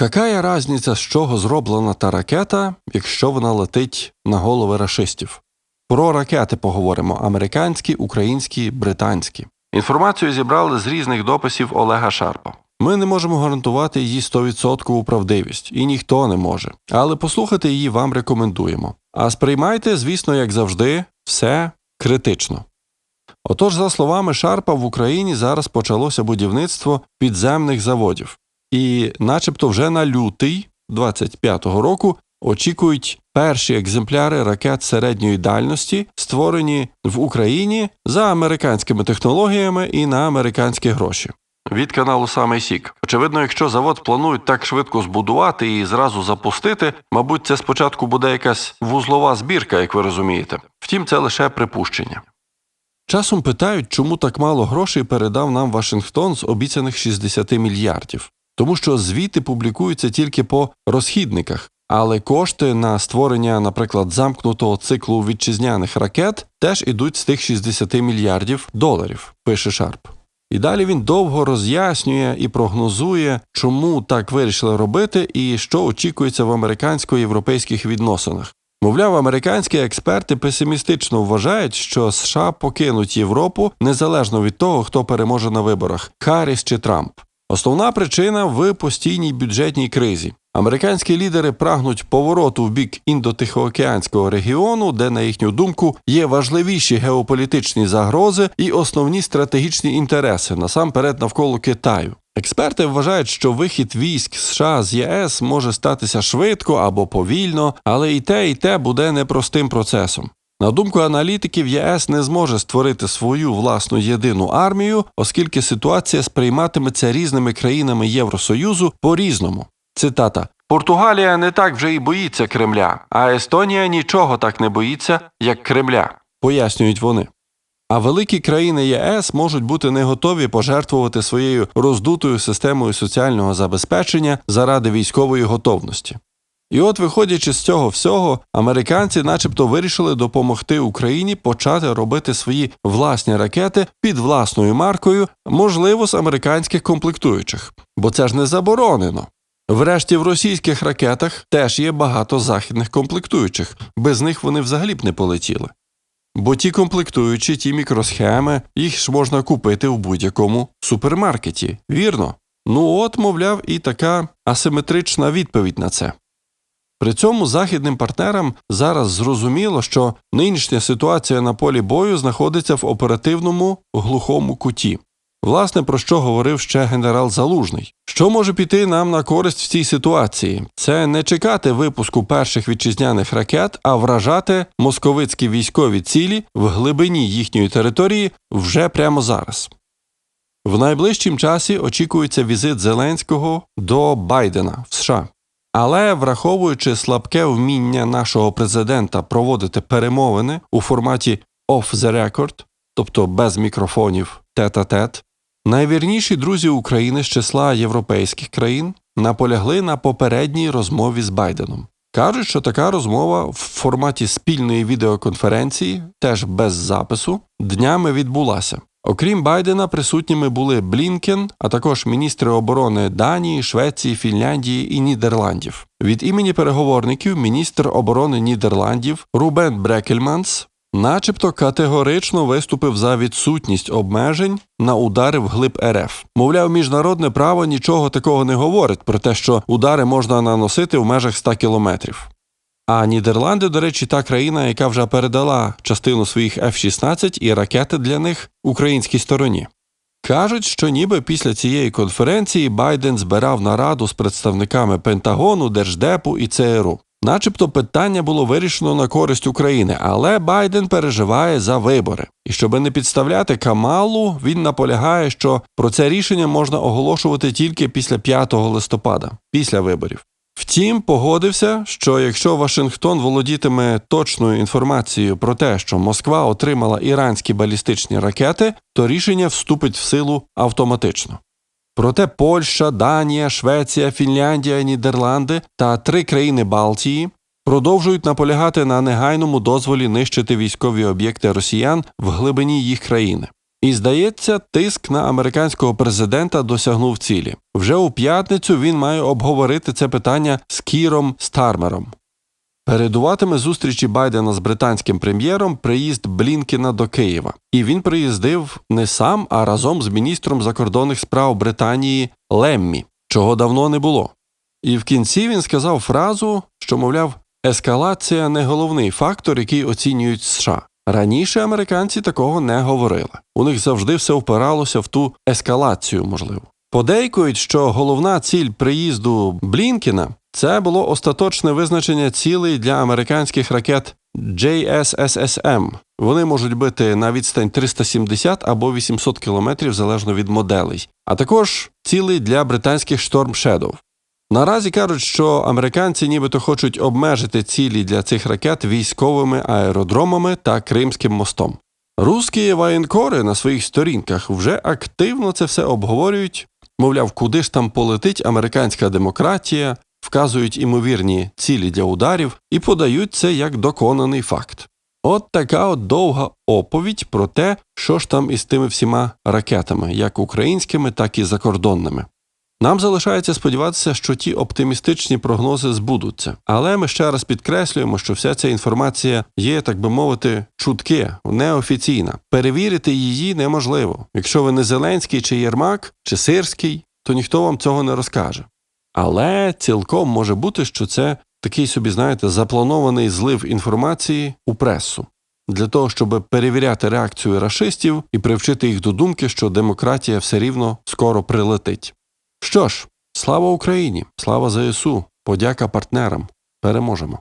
Какая разниця, з чого зроблена та ракета, якщо вона летить на голови рашистів? Про ракети поговоримо американські, українські, британські. Інформацію зібрали з різних дописів Олега Шарпа. Ми не можемо гарантувати її 100% правдивість, і ніхто не може. Але послухати її вам рекомендуємо. А сприймайте, звісно, як завжди, все критично. Отож, за словами Шарпа, в Україні зараз почалося будівництво підземних заводів. І, начебто, вже на лютий 25-го року очікують перші екземпляри ракет середньої дальності, створені в Україні за американськими технологіями і на американські гроші. Від каналу Самий Сік. Очевидно, якщо завод планують так швидко збудувати і зразу запустити, мабуть, це спочатку буде якась вузлова збірка, як ви розумієте. Втім, це лише припущення. Часом питають, чому так мало грошей передав нам Вашингтон з обіцяних 60 мільярдів, тому що звіти публікуються тільки по розхідниках, але кошти на створення, наприклад, замкнутого циклу вітчизняних ракет теж ідуть з тих 60 мільярдів доларів, пише Шарп. І далі він довго роз'яснює і прогнозує, чому так вирішили робити і що очікується в американсько-європейських відносинах. Мовляв, американські експерти песимістично вважають, що США покинуть Європу незалежно від того, хто переможе на виборах Харріс чи Трамп. Основна причина в постійній бюджетній кризі. Американські лідери прагнуть повороту в бік індотихоокеанського регіону, де, на їхню думку, є важливіші геополітичні загрози і основні стратегічні інтереси насамперед навколо Китаю. Експерти вважають, що вихід військ США з ЄС може статися швидко або повільно, але і те, і те буде непростим процесом. На думку аналітиків, ЄС не зможе створити свою власну єдину армію, оскільки ситуація сприйматиметься різними країнами Євросоюзу по різному. Цитата Португалія не так вже і боїться Кремля, а Естонія нічого так не боїться, як Кремля, пояснюють вони. А великі країни ЄС можуть бути не готові пожертвувати своєю роздутою системою соціального забезпечення заради військової готовності. І от, виходячи з цього всього, американці, начебто, вирішили допомогти Україні почати робити свої власні ракети під власною маркою, можливо, з американських комплектуючих, бо це ж не заборонено. Врешті в російських ракетах теж є багато західних комплектуючих, без них вони взагалі б не полетіли. Бо ті комплектуючі, ті мікросхеми, їх ж можна купити в будь-якому супермаркеті, вірно? Ну от, мовляв, і така асиметрична відповідь на це. При цьому західним партнерам зараз зрозуміло, що нинішня ситуація на полі бою знаходиться в оперативному глухому куті. Власне, про що говорив ще генерал Залужний. Що може піти нам на користь в цій ситуації? Це не чекати випуску перших вітчизняних ракет, а вражати московицькі військові цілі в глибині їхньої території вже прямо зараз. В найближчим часі очікується візит Зеленського до Байдена в США. Але враховуючи слабке вміння нашого президента проводити перемовини у форматі off the record, тобто без мікрофонів тет-а-тет, найвірніші друзі України з числа європейських країн наполягли на попередній розмові з Байденом. Кажуть, що така розмова в форматі спільної відеоконференції, теж без запису, днями відбулася. Окрім Байдена, присутніми були Блінкен, а також міністри оборони Данії, Швеції, Фінляндії і Нідерландів. Від імені переговорників міністр оборони Нідерландів Рубен Брекельманс начебто категорично виступив за відсутність обмежень на удари вглиб РФ. Мовляв, міжнародне право нічого такого не говорить про те, що удари можна наносити в межах 100 кілометрів. А Нідерланди, до речі, та країна, яка вже передала частину своїх F-16 і ракети для них українській стороні. Кажуть, що ніби після цієї конференції Байден збирав нараду з представниками Пентагону, Держдепу і ЦРУ. Начебто питання було вирішено на користь України, але Байден переживає за вибори. І щоб не підставляти Камалу, він наполягає, що про це рішення можна оголошувати тільки після 5 листопада, після виборів. Втім, погодився, що якщо Вашингтон володітиме точною інформацією про те, що Москва отримала іранські балістичні ракети, то рішення вступить в силу автоматично. Проте Польща, Данія, Швеція, Фінляндія, Нідерланди та три країни Балтії продовжують наполягати на негайному дозволі нищити військові об'єкти росіян в глибині їх країни. І здається, тиск на американського президента досягнув цілі. Вже у п'ятницю він має обговорити це питання з Кіром Стармером. Передуватиме зустрічі Байдена з британським прем'єром приїзд Блінкіна до Києва. І він приїздив не сам, а разом з міністром закордонних справ Британії Леммі, чого давно не було. І в кінці він сказав фразу, що, мовляв, ескалація не головний фактор, який оцінюють США. Раніше американці такого не говорили. У них завжди все впиралося в ту ескалацію, можливо. Подейкують, що головна ціль приїзду Блінкіна це було остаточне визначення цілей для американських ракет JSSSM. Вони можуть бити на відстань 370 або 800 кілометрів залежно від моделей, а також цілей для британських Storm Shadow. Наразі кажуть, що американці нібито хочуть обмежити цілі для цих ракет військовими аеродромами та Кримським мостом. Русські воєнкори на своїх сторінках вже активно це все обговорюють, мовляв, куди ж там полетить американська демократія, вказують імовірні цілі для ударів і подають це як доконаний факт. От така от довга оповідь про те, що ж там із тими всіма ракетами, як українськими, так і закордонними. Нам залишається сподіватися, що ті оптимістичні прогнози збудуться, але ми ще раз підкреслюємо, що вся ця інформація є, так би мовити, чутки, неофіційна. Перевірити її неможливо. Якщо ви не Зеленський чи Єрмак, чи Сирський, то ніхто вам цього не розкаже. Але цілком може бути, що це такий собі, знаєте, запланований злив інформації у пресу для того, щоб перевіряти реакцію рашистів і привчити їх до думки, що демократія все рівно скоро прилетить. Що ж, слава Україні, слава ЗСУ, подяка партнерам. Переможемо.